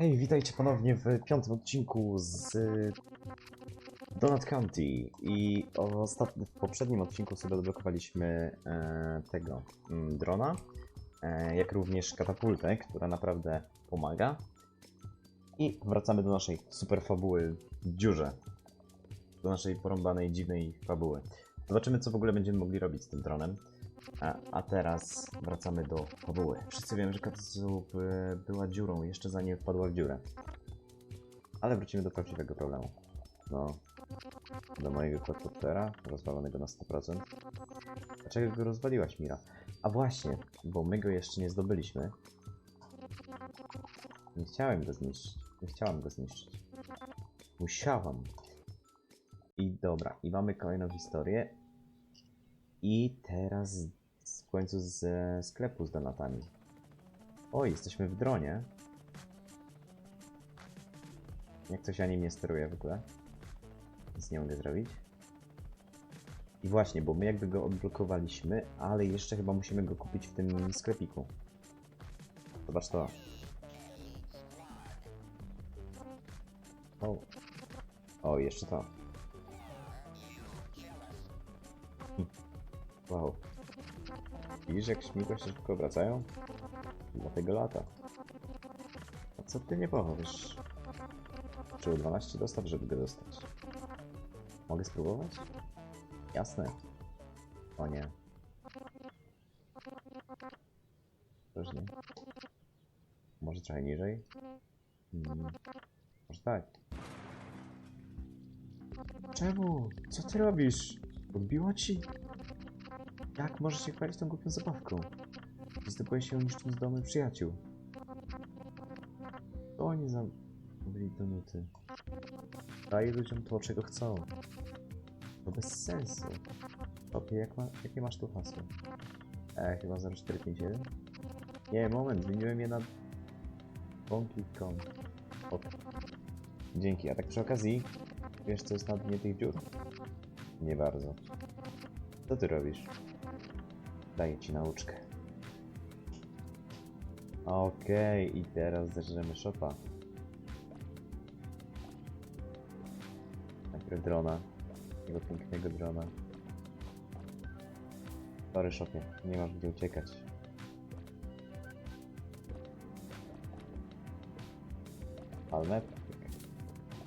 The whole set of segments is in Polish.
Hej, witajcie ponownie w piątym odcinku z y, Donut County i ostatni, w poprzednim odcinku sobie odblokowaliśmy e, tego mm, drona, e, jak również katapultę, która naprawdę pomaga. I wracamy do naszej super fabuły w dziurze, do naszej porąbanej, dziwnej fabuły. Zobaczymy, co w ogóle będziemy mogli robić z tym dronem. A, teraz wracamy do fabuły. Wszyscy wiemy, że Katsu by była dziurą, jeszcze zanim wpadła w dziurę. Ale wrócimy do prawdziwego problemu. No, do mojego quadcoptera, rozwalonego na 100%. Dlaczego go rozwaliłaś, Mira? A właśnie, bo my go jeszcze nie zdobyliśmy. Nie chciałem go zniszczyć. Nie chciałam go zniszczyć. Musiałam. I dobra, i mamy kolejną historię. I teraz w końcu ze sklepu z donatami. O, jesteśmy w dronie. Jak coś ja nim nie steruję w ogóle. Nic nie mogę zrobić. I właśnie, bo my jakby go odblokowaliśmy, ale jeszcze chyba musimy go kupić w tym sklepiku. Zobacz to. O. O, jeszcze to. Wow. Widzisz jak śmigła się szybko obracają? Dlatego lata. A co ty nie powiesz? Czy o 12 dostaw, żeby go dostać? Mogę spróbować? Jasne. O nie. Też nie. Może trochę niżej? Hmm. Może tak. Czemu? Co ty robisz? Odbiło ci? Jak możesz się chwalić tą głupią zabawką? Zdobyłeś się niszcząc domy przyjaciół. To oni zamówili do nuty. Daj ludziom to, czego chcą. To bez sensu. Topie, jak ma, jakie masz tu hasło? E, chyba 0451? Nie, moment, zmieniłem je na... Donkey Kong. Ok. Dzięki, a tak przy okazji, wiesz co jest na dnie tych dziur? Nie bardzo. Co ty robisz? Daję ci nauczkę. Okej, i teraz zaczynamy szopa. Najpierw drona. Tego pięknego drona. Sorry, szopie. Nie masz gdzie uciekać. Palmę. Pyk.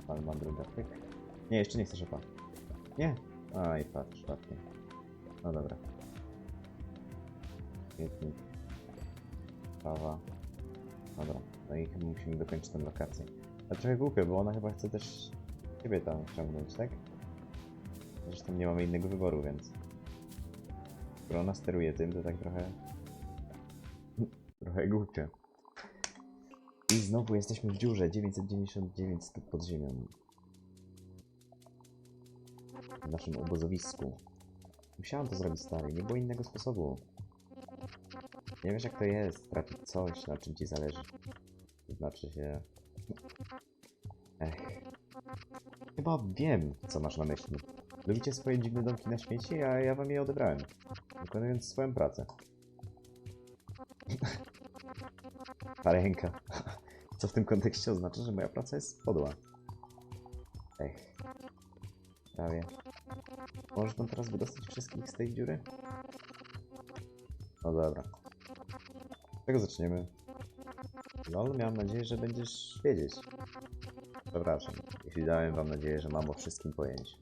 Palma druga, pyk. Nie, jeszcze nie chcę szopa. Nie. Aj, patrz, przypadkiem. No dobra. Kwietnik. Prawa. Dobra. No i chyba musimy dokończyć tę lokację. Ale trochę głupio, bo ona chyba chce też ciebie tam wciągnąć, tak? Zresztą nie mamy innego wyboru, więc... Skoro ona steruje tym, to tak trochę... trochę głupio. I znowu jesteśmy w dziurze 999 stóp pod ziemią. W naszym obozowisku. Musiałem to zrobić stary, nie było innego sposobu. Nie wiesz jak to jest, trafić coś, na czym ci zależy. Znaczy się... Ech. Chyba wiem, co masz na myśli. Lubicie swoje dziwne domki na śmieci, a ja wam je odebrałem. Wykonując swoją pracę. Ta ręka. Co w tym kontekście oznacza, że moja praca jest podła. Ech. Prawie. Możesz tam teraz wydostać wszystkich z tej dziury? No dobra. Z czego zaczniemy? Lol, miałem nadzieję, że będziesz wiedzieć. Przepraszam, jeśli dałem wam nadzieję, że mam o wszystkim pojęcie.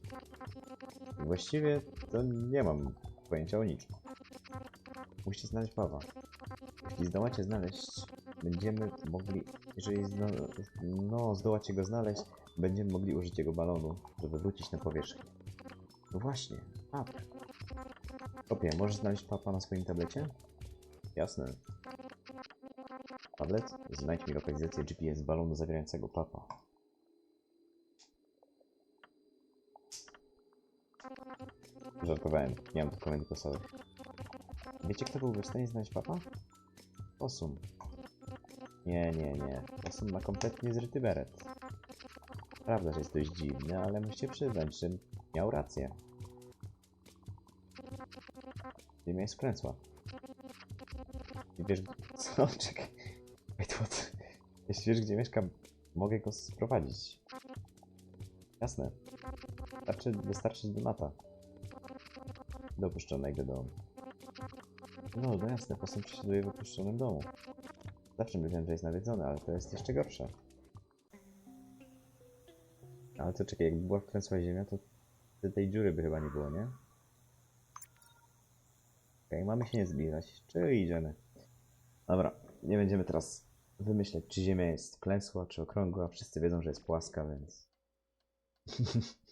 Właściwie to nie mam pojęcia o niczym. Musicie znaleźć Pawła. Jeśli zdołacie znaleźć, będziemy mogli, jeżeli no, zdołacie go znaleźć, będziemy mogli użyć jego balonu, żeby wrócić na powierzchnię. No właśnie, pap. Kopie, możesz znaleźć papa na swoim tablecie? Jasne. Tablet? Znajdź mi lokalizację GPS balonu zawierającego papa. Żartowałem, nie mam tu komend głosowych. Wiecie, kto byłby w stanie znaleźć papa? Osum. Nie, nie, nie. Osum ma kompletnie zryty beret. Prawda, że jest dość dziwny, ale musicie przyznać, że miał rację. Ty miałeś skręcła. I wiesz, co? Czekaj. Jeśli wiesz, gdzie mieszka Mogę go sprowadzić. Jasne. Wystarczy, wystarczy donata. Do opuszczonego domu. No, no jasne, posąg przesiaduje w opuszczonym domu. Zawsze myślałem, że jest nawiedzony, ale to jest jeszcze gorsze. Ale to czekaj, jakby była wklęsła ziemia, to te- tej dziury by chyba nie było, nie? Okej, mamy się nie zbliżać. Czyli idziemy. Dobra, nie będziemy teraz wymyślać, czy ziemia jest klęsła, czy okrągła. Wszyscy wiedzą, że jest płaska, więc...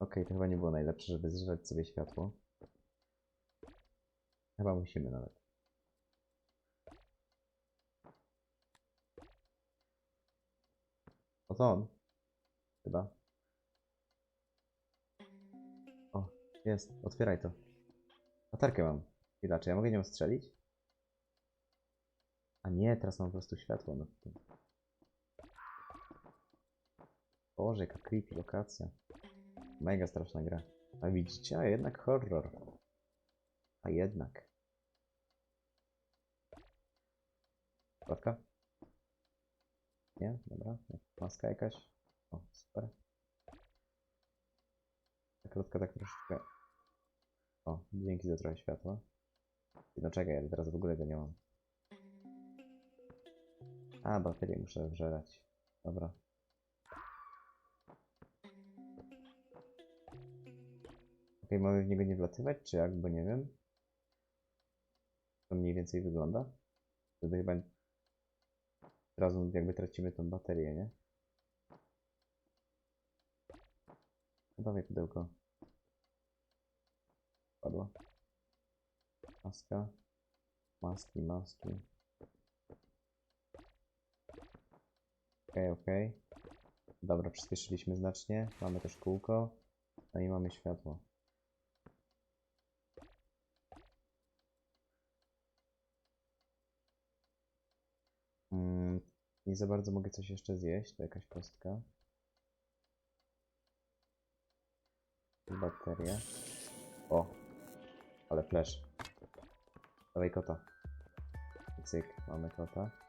Okej, to chyba nie było najlepsze, żeby zżreć sobie światło. Chyba musimy nawet. O to on. Chyba. O, jest. Otwieraj to. Latarkę mam. Chwila, czy ja mogę nią strzelić? A nie, teraz mam po prostu światło nad tym. Boże, jaka creepy lokacja. Mega straszna gra. A widzicie? A jednak horror. A jednak. Kładka? Nie? Dobra. Maska jakaś? O, super. Ta krótka tak troszeczkę... O, dzięki za trochę światła. No czekaj, ale teraz w ogóle go nie mam. A, baterię muszę wżerać. Dobra. Okej, mamy w niego nie wlatywać, czy jak? Bo nie wiem. To mniej więcej wygląda. Wtedy chyba... Od razu jakby tracimy tą baterię, nie? Wie pudełko. Padła. Maska. Maski, maski. Okej, okej. Dobra, przyspieszyliśmy znacznie. Mamy też kółko. No i mamy światło. Mm, nie za bardzo mogę coś jeszcze zjeść. To jakaś kostka. Baterie. O! Ale flash. Dawaj kota. Cyk, mamy kota.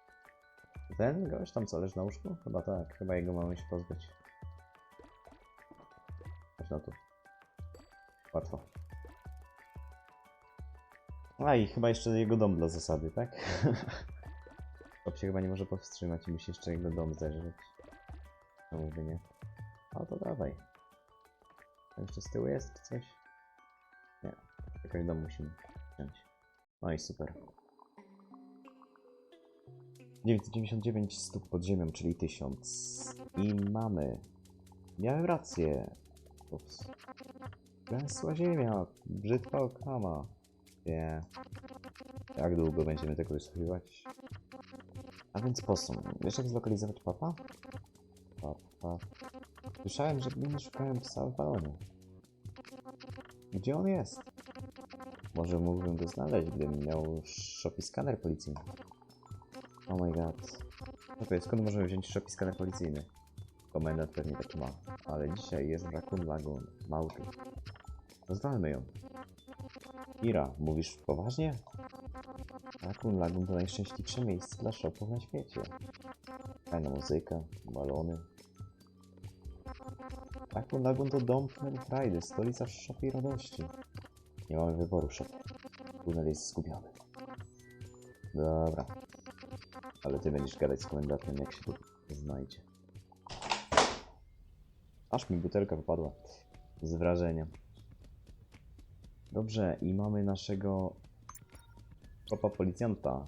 Ten gość tam co, leży na łóżku? Chyba tak, chyba jego mamy się pozbyć. Chodź na tu. Łatwo. A i chyba jeszcze jego dom dla zasady, tak? Chłop się chyba nie może powstrzymać i musi jeszcze jego dom zerżeć. No mówię nie. A to dawaj. A jeszcze z tyłu jest coś? Nie. Tylko dom musimy wziąć. No i super. 999 stóp pod ziemią, czyli 1000. I mamy. Miałem rację. Ups. Gęsła ziemia. Brzydka okama. Nie. Jak długo będziemy tego wysłuchiwać? A więc posąg. Wiesz jak zlokalizować papa? Papa. Słyszałem, że gminy szukają psa w balonie. Gdzie on jest? Może mógłbym go znaleźć, gdybym miał Shopee skaner policyjny. Oh my god. Jest, skąd możemy wziąć Shopee skaner policyjny? Komendant pewnie taki ma. Ale dzisiaj jest Raccoon Lagoon. Małty. Rozwalmy ją. Ira, mówisz poważnie? Raccoon Lagoon to najszczęśliwsze miejsce dla shopów na świecie. Fajna muzyka, balony. Raccoon Lagoon to dom Tunel Friday, stolica shopy i radości. Nie mamy wyboru, shop. Tunel jest zgubiony. Dobra. Ale ty będziesz gadać z komendantem, jak się tu znajdzie. Aż mi butelka wypadła. Z wrażenia. Dobrze, i mamy naszego kopa policjanta.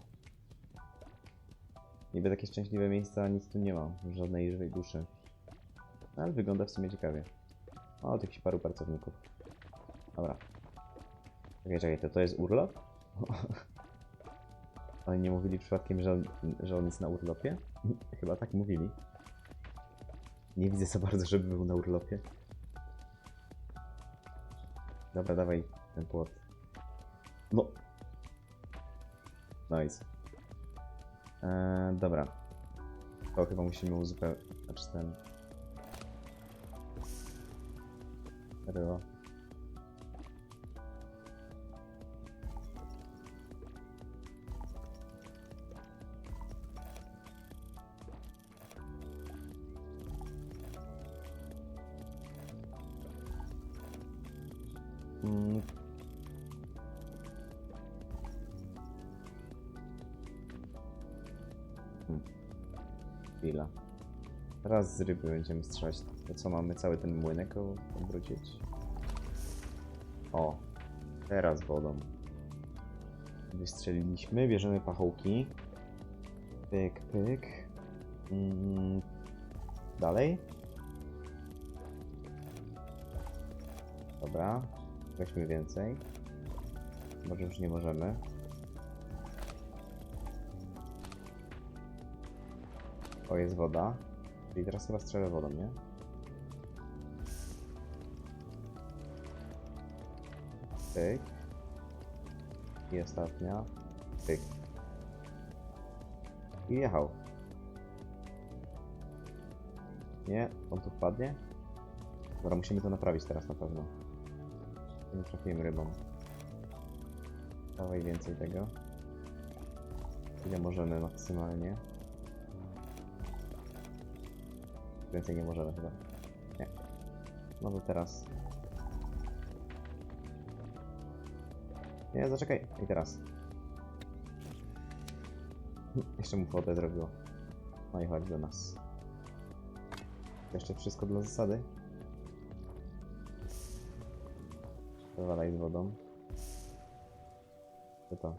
Niby takie szczęśliwe miejsca, nic tu nie ma. Żadnej żywej duszy. Ale wygląda w sumie ciekawie. O, jakichś paru pracowników. Dobra. Czekaj, czekaj, to to jest urlop? Oni nie mówili przypadkiem, że on, że on jest na urlopie? Chyba tak mówili. Nie widzę za bardzo, żeby był na urlopie. Dobra, dawaj ten płot. No. Nice. Eee, dobra. To chyba musimy uzupełnić. Znaczy ten. Ryło. Mm. Hmm. Chwila. Teraz z ryby będziemy strzelać. To co, mamy cały ten młynek obrócić? O, teraz wodą. Wystrzeliliśmy, bierzemy pachołki. Pyk, pyk. Mm. Dalej. Dobra, weźmy więcej. Może już nie możemy. O, jest woda. Czyli teraz chyba strzelę wodą, nie? Pyk. I ostatnia. Pyk. I jechał. Nie, on tu wpadnie? Dobra, musimy to naprawić teraz na pewno. Nie trafiłem rybą. Dawaj więcej tego. Ile możemy maksymalnie? Więcej nie możemy chyba. Nie. No to teraz. Nie, zaczekaj. I teraz. Jeszcze mu wodę zrobiło. No i chodź do nas. Jeszcze wszystko dla zasady. Wywalaj z wodą. Co to?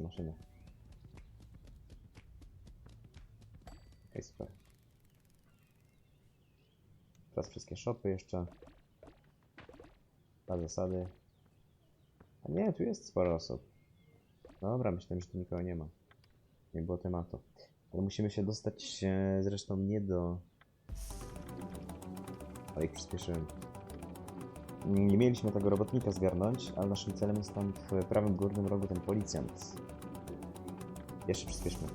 Maszyny. Okej, super. Teraz wszystkie shopy jeszcze. Dla zasady. A nie, tu jest sporo osób. Dobra, myślałem, że tu nikogo nie ma. Nie było tematu. Ale musimy się dostać e, zresztą nie do... Ale ich przyspieszyłem. Nie mieliśmy tego robotnika zgarnąć, ale naszym celem jest tam w prawym górnym rogu ten policjant. Jeszcze przyspieszmy.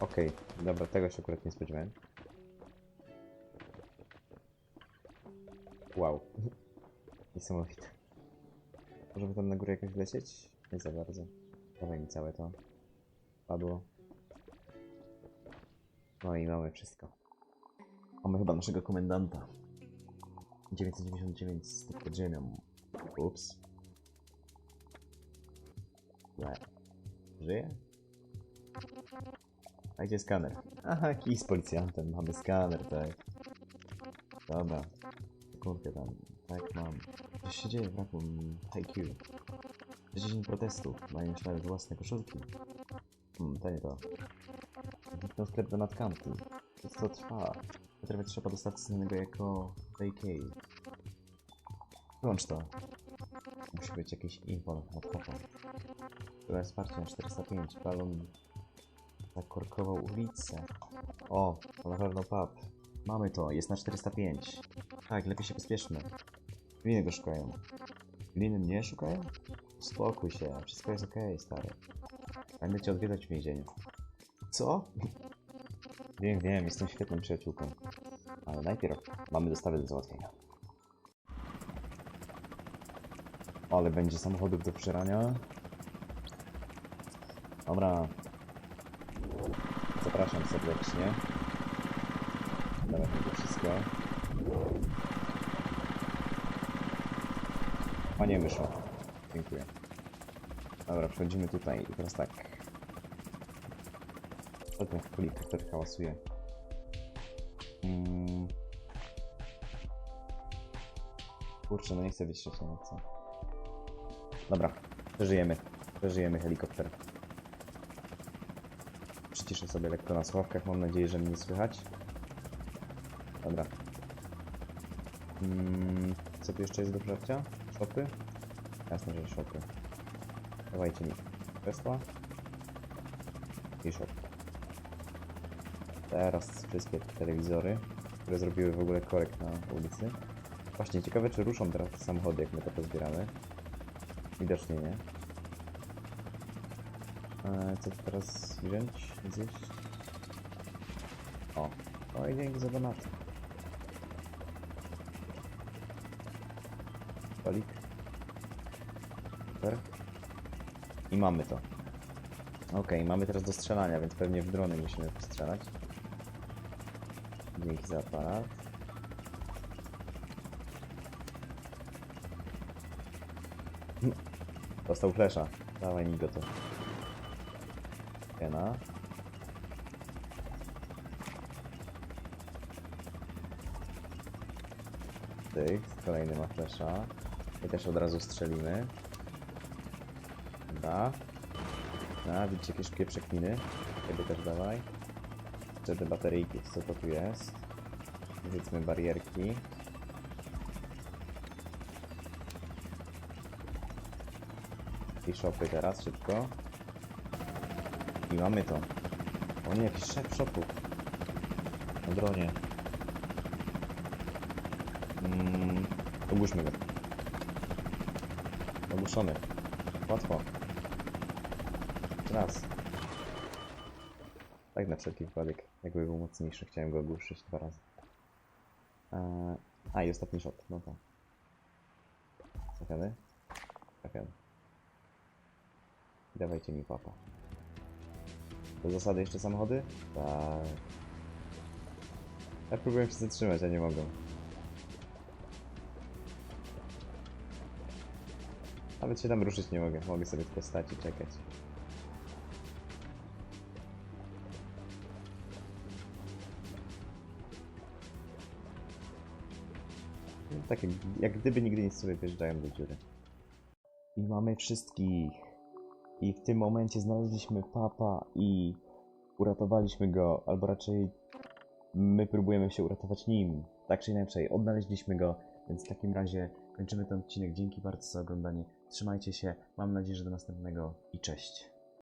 Okej, dobra, tego się akurat nie spodziewałem. Wow. Niesamowite. Możemy tam na górę jakoś lecieć? Nie za bardzo. Dawaj mi całe to. Padło. No i mamy wszystko. Mamy chyba naszego komendanta. 999 z tym podziemią. Ups. Le. Żyje? A gdzie skaner? Aha, kij z policjantem. Mamy skaner, tak. Dobra. Kurkę tam. Tak, mam. Co się dzieje w raku IQ? Dzień protestów. Mają nawet własne koszulki. Hmm, to nie to. Zniknął sklep Donut County. To co trwa? Potrafię trzeba do stacji znanego jako vacay. Wyłącz to. Musi być jakiś import nad kopą. Byłem wsparciem 405. Balon zakorkował ulicę. O, na pewno. Mamy to, jest na 405. Tak, lepiej się pospieszmy. Gliny go szukają. Gliny mnie szukają? Spokój się, wszystko jest okej, stary. Będę cię odwiedzać w więzieniu. Co? Wiem, wiem, jestem świetną przyjaciółką. Ale najpierw mamy dostawy do załatwienia. Ale będzie samochodów do przerania. Dobra. Zapraszam serdecznie. Dawaj to wszystko. Panie myszu. Dziękuję. Dobra, przechodzimy tutaj i teraz tak. O ten helikopter hałasuje. Mm. Kurczę, no nie chcę wytrzeć na co. Dobra, przeżyjemy. Przeżyjemy helikopter. Przyciszę sobie lekko na słuchawkach, mam nadzieję, że mnie słychać. Dobra. Mm, co tu jeszcze jest do wzięcia? Shopy? Jasne, że shopy. Dawajcie mi kresła. I shop. Teraz wszystkie telewizory, które zrobiły w ogóle korek na ulicy. Właśnie, ciekawe czy ruszą teraz te samochody, jak my to pozbieramy. Widocznie nie. Eee, co teraz wziąć? Zjeść? O, oj dzięki za donaty. Stolik. Super. I mamy to. Okej, mamy teraz do strzelania, więc pewnie w drony musimy postrzelać. Dzięki za. Hm. Dostał flesza. Dawaj mi go też. Jena. Tyk, kolejny ma flesza. I też od razu strzelimy. Da. Da, widzicie jakie szybkie przekliny. Ciebie też dawaj. Jeszcze te bateryjki, co to tu jest? Powiedzmy barierki. I shopy teraz, szybko. I mamy to. O nie, jakiś szef shopów. Na dronie. Mm, ogłuszmy go. Ogłuszony. Łatwo. Raz. Tak na wszelki wypadek. Jakby był mocniejszy, chciałem go ogłuszyć dwa razy. Eee, a i ostatni shot, no tak. Trafiony? Trafiony. Dawajcie mi papa. Do zasady jeszcze samochody? Tak. Ja próbuję się zatrzymać, a nie mogę. Nawet się tam ruszyć nie mogę. Mogę sobie tylko stać i czekać. Tak jak, jak gdyby nigdy nic sobie wjeżdżają do dziury. I mamy wszystkich. I w tym momencie znaleźliśmy papa i uratowaliśmy go, albo raczej my próbujemy się uratować nim. Tak czy inaczej, odnaleźliśmy go, więc w takim razie kończymy ten odcinek. Dzięki bardzo za oglądanie. Trzymajcie się, mam nadzieję, że do następnego i cześć.